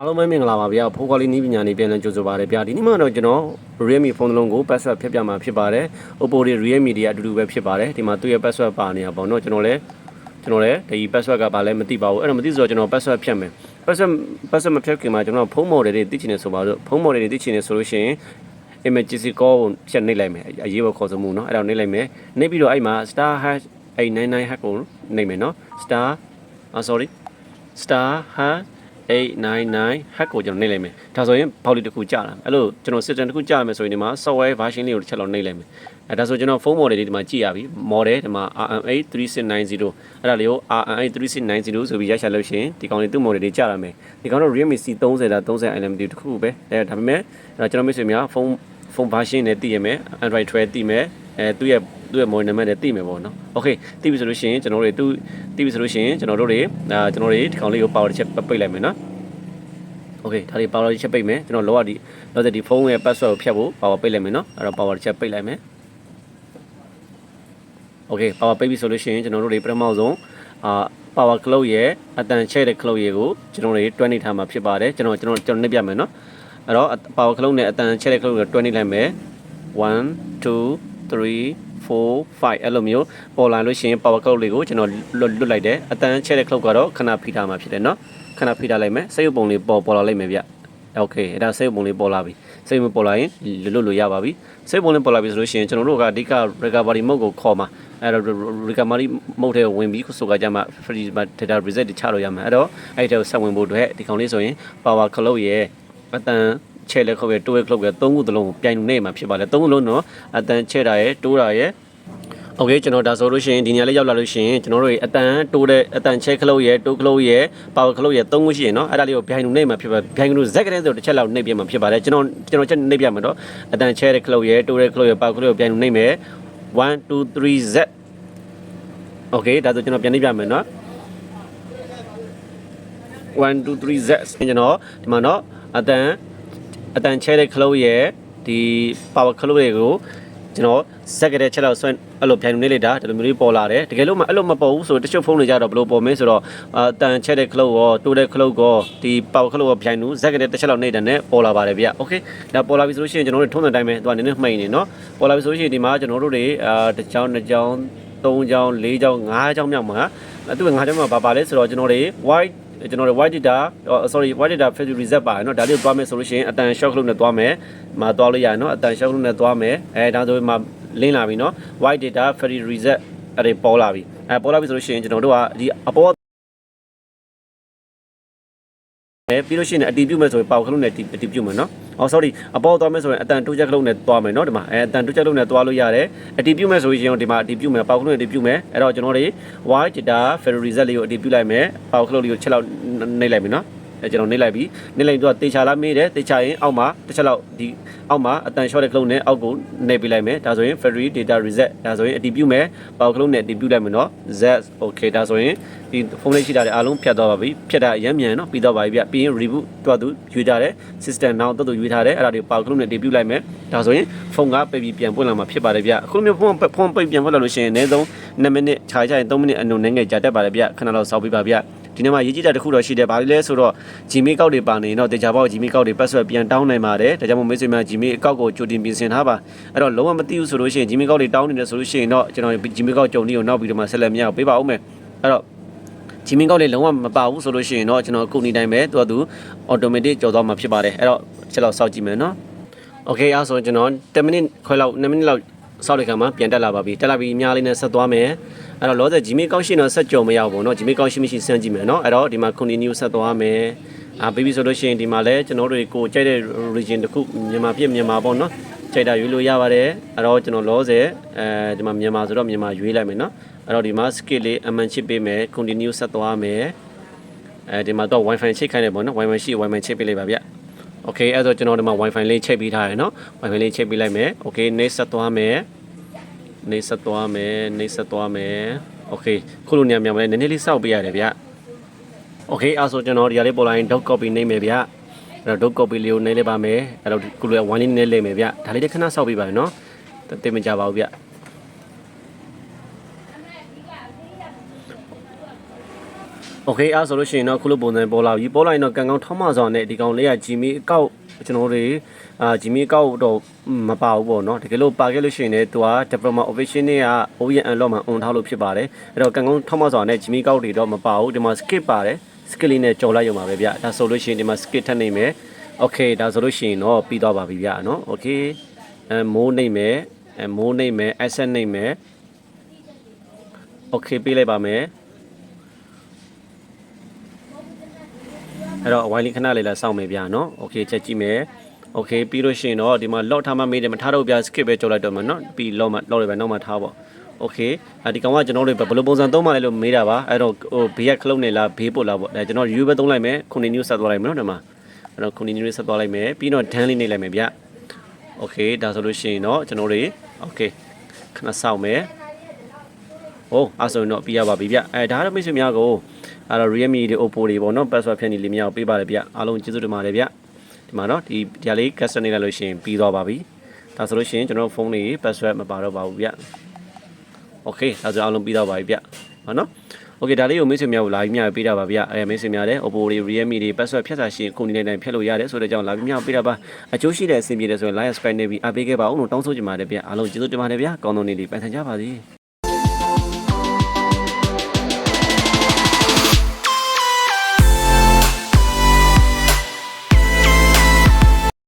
အားလုံးပဲမင်္ဂလာပါဗျာဖိုးကွာလီနီးပညာနေပြန်လည်ကြိုဆိုပါရစေဗျာဒီနေ့မှတော့ကျွန်တော် Realme ဖုန်းတစ်လုံးကို password ဖြတ်ပြမှာဖြစ်ပါတယ် Oppo တွေ Realme တွေအတူတူပဲဖြစ်ပါတယ်ဒီမှာသူ့ရဲ့ password ပါနေတာပေါ့နော်ကျွန်တော်လည်းကျွန်တော်လည်းဒီ password ကဘာလဲမသိပါဘူးအဲ့တော့မသိဆိုတော့ကျွန်တော် password ဖြတ်မယ် password password မဖြတ်ခင်မှာကျွန်တော်ဖုန်း model တွေသိချင်နေဆိုပါတော့ဖုန်း model တွေသိချင်နေဆိုလို့ရှိရင် emergency call ကိုဖြတ်နှိပ်လိုက်မယ်အရေးပေါ်ခေါ်ဆိုမှုเนาะအဲ့တော့နှိပ်လိုက်မယ်နှိပ်ပြီးတော့အဲ့မှာ star hash အဲ့99 hash ကိုနှိပ်မယ်เนาะ star อ่า sorry star hash 899 hack ကိုကျွန်တော်နှိပ်လိုက်မယ်ဒါဆိုရင်ပေါက်လေးတစ်ခုကြာလာအဲ့လိုကျွန်တော် system တစ်ခုကြာမယ်ဆိုရင်ဒီမှာ software version လေးကိုတစ်ချက်လောက်နှိပ်လိုက်မယ်အဲဒါဆိုကျွန်တော်ဖုန်း model လေးဒီမှာကြည့်ရပြီ model ဒီမှာ RMA 3690အဲ့ဒါလေးကို RMA 3690ဆိုပြီးရရှာလို့ရှိရင်ဒီကောင်လေးသူ့ model လေးကြာလာမယ်ဒီကောင်တော့ Realme C30 ဒါ 30 LMD တစ်ခုပဲအဲဒါပေမဲ့အဲ့ကျွန်တော်မိတ်ဆွေများဖုန်းဖုန်း version နဲ့သိရမယ် Android 12သိမယ် အဲသူ့ရဲ့သူ့ရဲ့ model နံပါတ်နဲ့သိမယ်ပေါ့နော်။ Okay သိပြီဆိုလို့ရှိရင်ကျွန်တော်တို့တွေသူသိပြီဆိုလို့ရှိရင်ကျွန်တော်တို့တွေအာကျွန်တော်တို့ဒီကောင်လေးကို power တစ်ချက်ပိတ်လိုက်မယ်နော်။ Okay ဒါလေး power တစ်ချက်ပိတ်မယ်ကျွန်တော်လောကဒီလောတဲ့ဒီဖုန်းရဲ့ password ကိုဖြတ်ဖို့ power ပိတ်လိုက်မယ်နော်။အဲ့တော့ power တစ်ချက်ပိတ်လိုက်မယ်။ Okay power ပိတ်ပြီဆိုလို့ရှိရင်ကျွန်တော်တို့တွေပထမဆုံးအာ power cloud ရဲ့အတန်ချဲ့တဲ့ cloud ရဲ့ကိုကျွန်တော်တွေတွန်းနေထားမှာဖြစ်ပါတယ်ကျွန်တော်ကျွန်တော်ကျွန်တော်နှိပ်ပြမယ်နော်။အဲ့တော့ power cloud နဲ့အတန်ချဲ့တဲ့ cloud ကိုတွန်းနေလိုက်မယ်1 2 3 4 5အဲ့လိုမျိုးပေါ်လာလို့ရှိရင် power cloud လေးကိုကျွန်တော်လွတ်လွတ်လိုက်တယ်အတန်းချဲတဲ့ cloud ကတော့ခဏဖိထားမှာဖြစ်တယ်နော်ခဏဖိထားလိုက်မယ်စိတ်ရုပ်ပုံလေးပေါ်ပေါ်လာလိုက်မယ်ဗျโอเคအဲ့ဒါစိတ်ရုပ်ပုံလေးပေါ်လာပြီစိတ်မပေါ်လာရင်လွတ်လို့ရပါပြီစိတ်ပုံလေးပေါ်လာပြီဆိုလို့ရှိရင်ကျွန်တော်တို့ကအဓိက recovery mode ကိုခေါ်မှာအဲ့တော့ recovery mode ထဲကိုဝင်ပြီးဆိုကကြမှာ free data reset ချလို့ရမှာအဲ့တော့အဲ့ဒါကိုဆက်ဝင်ဖို့အတွက်ဒီကောင်လေးဆိုရင် power cloud ရဲ့အတန်း ချဲလက်ခုပ်ရဲ့တိုးရဲ့ခုပ်ရဲ့သုံးခုသလုံးကိုပြိုင်နေမှာဖြစ်ပါတယ်သုံးခုလုံးတော့အတန်ချဲတာရဲ့တိုးတာရဲ့โอเคကျွန်တော်ဒါဆိုလို့ရှိရင်ဒီနေရာလေးရောက်လာလို့ရှိရင်ကျွန်တော်တို့အတန်တိုးတဲ့အတန်ချဲခလုတ်ရဲ့တိုးခလုတ်ရဲ့ပါဝါခလုတ်ရဲ့သုံးခုရှိရင်เนาะအဲ့ဒါလေးကိုပြိုင်နေမှာဖြစ်ပါပြိုင်လို့ဇက်ကလေးဆိုတစ်ချက်လောက်နှိပ်ပြမှာဖြစ်ပါတယ်ကျွန်တော်ကျွန်တော်ချက်နှိပ်ပြမှာတော့အတန်ချဲတဲ့ခလုတ်ရဲ့တိုးတဲ့ခလုတ်ရဲ့ပါဝါခလုတ်ကိုပြိုင်လို့နှိပ်မယ်1 2 3 z โอเคဒါဆိုကျွန်တော်ပြန်နှိပ်ပြမယ်เนาะ1 2 3 z ကျွန်တော်ဒီမှာเนาะအတန် အတန်ချဲတဲ့ခလုတ်ရဲ့ဒီပါဝါခလုတ်တွေကိုကျွန်တော်ဇက်ကတဲ့ချက်လောက်ဆွဲအဲ့လိုပြိုင်နေလိုက်တာဒီလိုမျိုးလေးပေါ်လာတယ်တကယ်လို့မအဲ့လိုမပေါ်ဘူးဆိုတချို့ဖုန်းတွေကြတော့ဘယ်လိုပေါ်မင်းဆိုတော့အတန်ချက်တဲ့ခလုတ်ရောတိုးတဲ့ခလုတ်ရောဒီပါဝါခလုတ်ရောပြိုင်နူးဇက်ကတဲ့တစ်ချက်လောက်နေတဲ့နဲ့ပေါ်လာပါတယ်ဗျโอเคဒါပေါ်လာပြီဆိုလို့ရှိရင်ကျွန်တော်တို့ထုံးတဲ့တိုင်းပဲသူကနည်းနည်းမှိန်နေနော်ပေါ်လာပြီဆိုလို့ရှိရင်ဒီမှာကျွန်တော်တို့တွေအာတစ်ချောင်းနှစ်ချောင်းသုံးချောင်းလေးချောင်းငါးချောင်းမြောက်မှာအဲ့သူကငါးချောင်းမှာပါပါလဲဆိုတော့ကျွန်တော်တွေ white ကျွန်တော်တို့ white data sorry white data factory reset ပါတယ်เนาะဒါလေးကိုသွားမယ်ဆိုလို့ရှိရင်အတန် shock လို့နဲ့သွားမယ်မှာသွားလို့ရတယ်เนาะအတန် shock လို့နဲ့သွားမယ်အဲဒါဆိုမှလင်းလာပြီเนาะ white data factory reset အဲ့ဒီပေါ်လာပြီအဲပေါ်လာပြီဆိုလို့ရှိရင်ကျွန်တော်တို့ကဒီအပေါ် အဲပြီးလို့ရှိရင်အတီးပြုတ်မယ်ဆိုရင်ပေါခလုံးနဲ့အတီးပြုတ်မယ်နော်။အော် sorry အပေါ်သွားမယ်ဆိုရင်အတန်တိုးချက်ခလုံးနဲ့သွားမယ်နော်ဒီမှာအဲအတန်တိုးချက်ခလုံးနဲ့သွားလို့ရတယ်။အတီးပြုတ်မယ်ဆိုရင်ဒီမှာအတီးပြုတ်မယ်ပေါခလုံးနဲ့အတီးပြုတ်မယ်။အဲ့တော့ကျွန်တော်တွေ white data ferry reset လေးကိုအတီးပြုတ်လိုက်မယ်။ပေါခလုံးလေးကိုချက်လောက်နှိပ်လိုက်မယ်နော်။အဲ ကျွန်တော်နှိပ်လိုက်ပြီနှိပ်လိုက်တော့တေချာလာမေးတယ်တေချာရင်အောက်မှာတစ်ချက်လောက်ဒီအောက်မှာအတန် short တဲ့ခလုံးနဲ့အောက်ကိုနှိပ်ပေးလိုက်မယ်ဒါဆိုရင် ferry data reset ဒါဆိုရင်အတီးပြုတ်မယ်ပေါခလုံးနဲ့အတီးပြုတ်လိုက်မယ်နော် z okay ဒါဆိုရင်ဒီဖုန်းလေးရှိတာတွေအားလုံးဖြတ်သွားပါပြီဖြတ်တာအရင်မြန်နော်ပြီးတော့ပါပြီဗျပြီးရင် reboot တွားသူရွေးထားတယ် system now တွားသူရွေးထားတယ်အဲ့ဒါတွေပေါခလုံးနဲ့အတီးပြုတ်လိုက်မယ်ဒါဆိုရင်ဖုန်းကပိတ်ပြီးပြန်ပွင့်လာမှာဖြစ်ပါတယ်ဗျအခုမျိုးဖုန်းဖုန်းပိတ်ပြန်ပွင့်လာလို့ရှိရင်အနည်းဆုံး2မိနစ်ခြားခြားရင်3မိနစ်အနုံနေငယ်ကြာတတ်ပါတယ်ဗျခဏတော့စောက်ပေးပါဗျ ဒီနေ့မှာရေးကြည့်တာတစ်ခုတော့ရှိတယ်။ဘာလဲလဲဆိုတော့ Gmail ကောက်တွေပါနေတော့တေချာပေါက် Gmail ကောက်တွေ password ပြန်တောင်းနိုင်ပါတယ်။ဒါကြောင့်မို့မိတ်ဆွေများ Gmail အကောက်ကိုကြိုတင်ပြင်ဆင်ထားပါ။အဲ့တော့လုံးဝမသိဘူးဆိုလို့ရှိရင် Gmail ကောက်တွေတောင်းနေတယ်ဆိုလို့ရှိရင်တော့ကျွန်တော် Gmail ကောက်ကြုံနေကိုနောက်ပြီးတော့မှဆက်လက်မရအောင်ပေးပါဦးမယ်။အဲ့တော့ Gmail ကောက်လေးလုံးဝမပါဘူးဆိုလို့ရှိရင်တော့ကျွန်တော်အခုနေတိုင်းပဲသူကသူ automatic ကြော်သွားမှာဖြစ်ပါတယ်။အဲ့တော့ချက်လောက်စောင့်ကြည့်မယ်နော်။ Okay အဲ့ဆိုကျွန်တော်10မိနစ်ခွဲလောက်2မိနစ်လောက်စောက်တဲ့ခါမှာပြန်တက်လာပါပြီ။တက်လာပြီးအများလေးနဲ့ဆက်သွားမယ်။ အဲ့တော့လောဆယ် Gmail ကောက်ရှိတော့ဆက်ကြုံမရဘူးเนาะ Gmail ကောက်ရှိမရှိစမ်းကြည့်မယ်เนาะအဲ့တော့ဒီမှာ continue ဆက်သွားမယ်အာပြီးပြီဆိုလို့ရှိရင်ဒီမှာလည်းကျွန်တော်တို့ကိုကြိုက်တဲ့ region တစ်ခုမြန်မာပြည်မြန်မာပေါ့เนาะကြိုက်တာရွေးလို့ရပါတယ်အဲ့တော့ကျွန်တော်လောဆယ်အဲဒီမှာမြန်မာဆိုတော့မြန်မာရွေးလိုက်မယ်เนาะအဲ့တော့ဒီမှာ skill လေးအမှန်ချစ်ပေးမယ် continue ဆက်သွားမယ်အဲဒီမှာတော့ wifi ချိတ်ခိုင်းတယ်ပေါ့เนาะ wifi ရှိ wifi ချိတ်ပေးလိုက်ပါဗျโอเคအဲ့တော့ကျွန်တော်ဒီမှာ wifi လေးချိတ်ပေးထားရယ်เนาะ wifi လေးချိတ်ပေးလိုက်မယ်โอเค next ဆက်သွားမယ် နေဆက်သွားမယ်နေဆက်သွားမယ်โอเคခုလိုနေရာမြန်မလဲနည်းနည်းလေးစောက်ပေးရတယ်ဗျโอเคအဲ့ဆိုကျွန်တော်ဒီဟာလေးပေါ်လာရင် dot copy နှိမ့်မယ်ဗျအဲ့တော့ dot copy လေးကိုနှိမ့်လိုက်ပါမယ်အဲ့တော့ခုလို one လေးနည်းနည်းလိမ့်မယ်ဗျဒါလေးတစ်ခဏစောက်ပေးပါနော်တိတ်မကြပါဘူးဗျ โอเคအားဆိုလို့ရှိရင်တော့ခုလိုပုံစံပေါ်လာပြီပေါ်လာရင်တော့ကန်ကောင်ထောင်းမဆောင်နဲ့ဒီကောင်လေးကဂျီမီအကောက် ကျွန်တော်တို့အာဂျီမီကောက်တော့မပါဘူးပေါ့နော်တကယ်လို့ပါခဲ့လို့ရှိရင်လည်းသူက diploma operation နဲ့က OEM unlock မှာ on ထားလို့ဖြစ်ပါတယ်အဲ့တော့ကံကုန်းထောက်မဆောင်နဲ့ဂျီမီကောက်တွေတော့မပါဘူးဒီမှာ skip ပါတယ် skip လေးနဲ့ကြော်လိုက်ရုံပါပဲဗျဒါဆိုလို့ရှိရင်ဒီမှာ skip ထပ်နိုင်မယ် okay ဒါဆိုလို့ရှိရင်တော့ပြီးသွားပါပြီဗျနော် okay အဲမိုးနိုင်မယ်အဲမိုးနိုင်မယ် asset နိုင်မယ် okay ပေးလိုက်ပါမယ် အဲ့တော့အဝိုင်းလေးခဏလေးလာစောင့်မယ်ဗျာနော်โอเคချက်ကြည့်မယ်โอเคပြီးလို့ရှိရင်တော့ဒီမှာ lock ထားမှမေးတယ်မထားတော့ဗျာ skip ပဲကြောက်လိုက်တော့မှာနော်ပြီး lock မှ lock လေးပဲနောက်မှထားပေါ့โอเคအဲဒီကောင်ကကျွန်တော်တို့ဘယ်လိုပုံစံသုံးမှလဲလို့မေးတာပါအဲ့တော့ဟိုဘေးကခလုံးနေလားဘေးပို့လားပေါ့အဲကျွန်တော် review ပဲသုံးလိုက်မယ် continue ဆက်သွားလိုက်မယ်နော်ဒီမှာအဲ့တော့ continue ဆက်သွားလိုက်မယ်ပြီးတော့ done လေးနေလိုက်မယ်ဗျโอเคဒါဆိုလို့ရှိရင်တော့ကျွန်တော်တို့โอเคခဏစောင့်မယ် ဟိုအဲ့ဆိုရင်တော့ပြီးရပါပြီဗျအဲဒါတော့မိတ်ဆွေများကိုအဲ့တော့ Realme တွေ Oppo တွေပေါ့နော် password ဖြတ်နေလေးများကိုပေးပါတယ်ဗျအားလုံးကျေးဇူးတင်ပါတယ်ဗျဒီမှာနော်ဒီဒီဟာလေး custom နေလိုက်လို့ရှိရင်ပြီးသွားပါပြီဒါဆိုလို့ရှိရင်ကျွန်တော်တို့ဖုန်းလေး password မပါတော့ပါဘူးဗျ Okay ဒါဆိုအားလုံးပြီးတော့ပါပြီဗျဟုတ်နော် Okay ဒါလေးကိုမိတ်ဆွေများကိုလာပြီးများပေးတာပါဗျအဲမိတ်ဆွေများလည်း Oppo တွေ Realme တွေ password ဖြတ်တာရှိရင်ခုန်နေတိုင်းဖြတ်လို့ရတယ်ဆိုတဲ့ကြောင့်လာပြီးများပေးတာပါအကျိုးရှိတဲ့အဆင်ပြေတယ်ဆိုရင် like subscribe နေပြီးအားပေးခဲ့ပါအောင်လို့တောင်းဆိုချင်ပါတယ်ဗျအားလုံးကျေးဇူးတင်ပါတယ်ဗျကောင်းသောနေ့လေးပန်ဆန်ကြပါစေ